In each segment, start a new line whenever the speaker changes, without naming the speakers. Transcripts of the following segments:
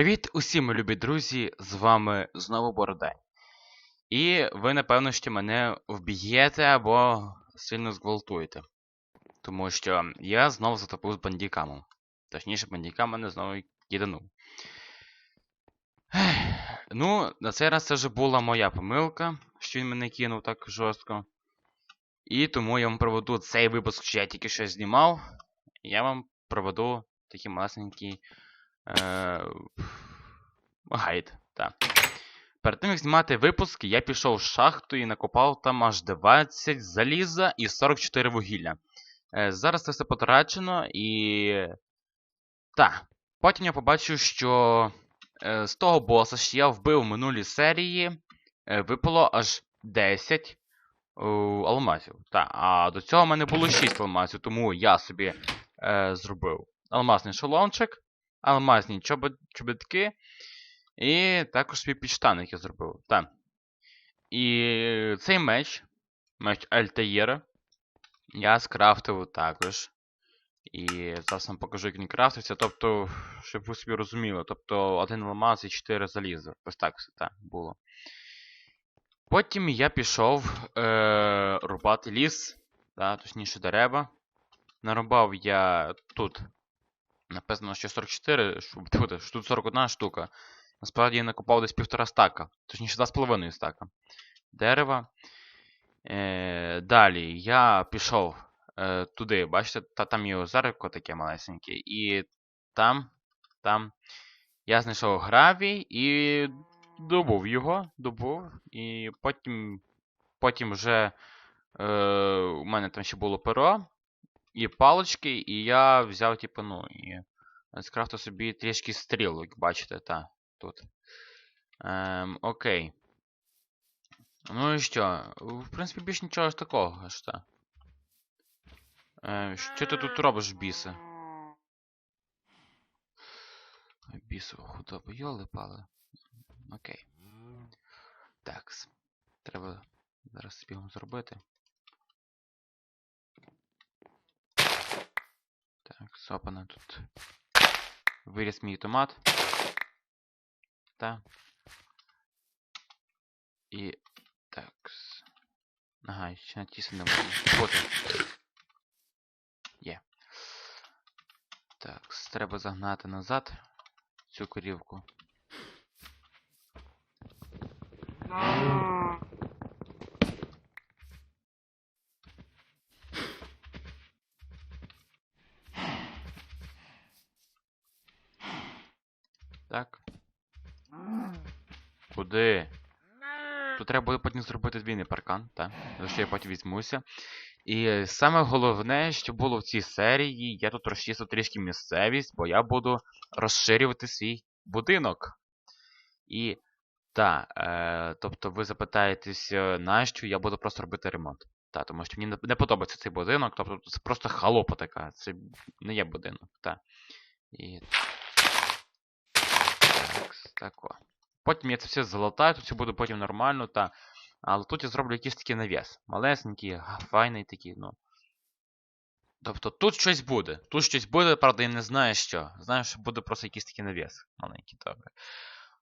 Привіт усім, любі друзі! З вами знову Бородай. І ви, напевно, що мене вб'єте або сильно зґвалтуєте. Тому що я знову затопив з бандікамом. Точніше, бандікам мене знову киданув. Ну, на цей раз це вже була моя помилка, що він мене кинув так жорстко. І тому я вам проведу цей випуск, що я тільки що знімав. Я вам проведу такий малесенький е, гайд. Так. Перед тим, як знімати випуск, я пішов в шахту і накопав там аж 20 заліза і 44 вугілля. Е, зараз це все потрачено і. Так. Потім я побачив, що е, з того боса, що я вбив в минулій серії, е, випало аж 10 е, алмазів. Так, а до цього в мене було 6 алмазів, тому я собі е, зробив алмазний шоломчик, алмазні чобітки, і також свій підштаник я зробив. Так. І цей меч, меч Альтаєра, я скрафтив також. І зараз вам покажу, як він крафтився. Тобто, щоб ви собі розуміли, тобто один алмаз і 4 заліза. Ось так все так було. Потім я пішов е, рубати ліс, та, точніше дерева. Нарубав я тут. Написано, що 44, що тут 41 штука. Насправді я накопав десь півтора стака. Точніше, 2,5 стака. Дерева. Е, Далі я пішов е, туди, бачите, та, там є озерко таке малесеньке. І там, там я знайшов гравій і добув його, добув. І потім потім вже е, у мене там ще було перо і палочки, і я взяв, типу, ну, і скрафтив собі трішки стріл, як бачите, та, тут. Ем, окей. Ну і що? В принципі, більш нічого ж такого аж та. Е, що ти тут робиш, біси? Бісова худоба, йоли пали. Окей. Такс. Треба зараз спігом зробити. Так, сопана тут. Виріс мій томат. Та. І. Так. Ага, ще натиснути не можна. Є. Так, треба загнати назад цю корівку. Так. Куди? Тут треба буде потім зробити двійний паркан, так. За що я потім візьмуся. І саме головне, що було в цій серії, я тут розчистив трішки місцевість, бо я буду розширювати свій будинок. І так, е, тобто ви запитаєтесь, нащо я буду просто робити ремонт. Так, тому що мені не подобається цей будинок, тобто це просто халопа така. Це не є будинок. Так. І так, о. Потім я це все залатаю, тут все буде потім нормально, та. Але тут я зроблю якийсь такий навіс. Малесенький, файний такий, ну. Тобто тут щось буде. Тут щось буде, правда, я не знаю що. Знаю, що буде просто якийсь такий навіс. Маленький, добре.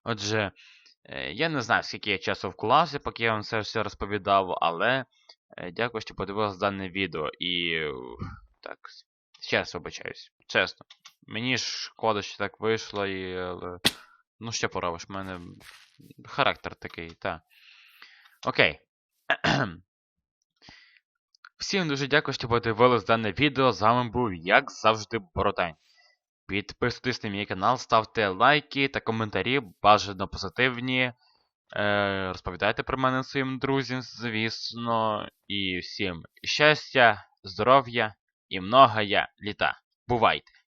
Отже, я не знаю, скільки я часу вклався, поки я вам це все розповідав, але дякую, що подивилися дане відео. І. Так, ще раз вибачаюсь. Чесно. Мені ж шкода, що так вийшло, і. Ну, що поробиш, в мене характер такий, та. Окей. Всім дуже дякую, що подивились дане відео. З вами був, як завжди, Бородань. Підписуйтесь на мій канал, ставте лайки та коментарі, бажано позитивні. Е, Розповідайте про мене своїм друзям, звісно. І всім щастя, здоров'я і многоя літа. Бувайте!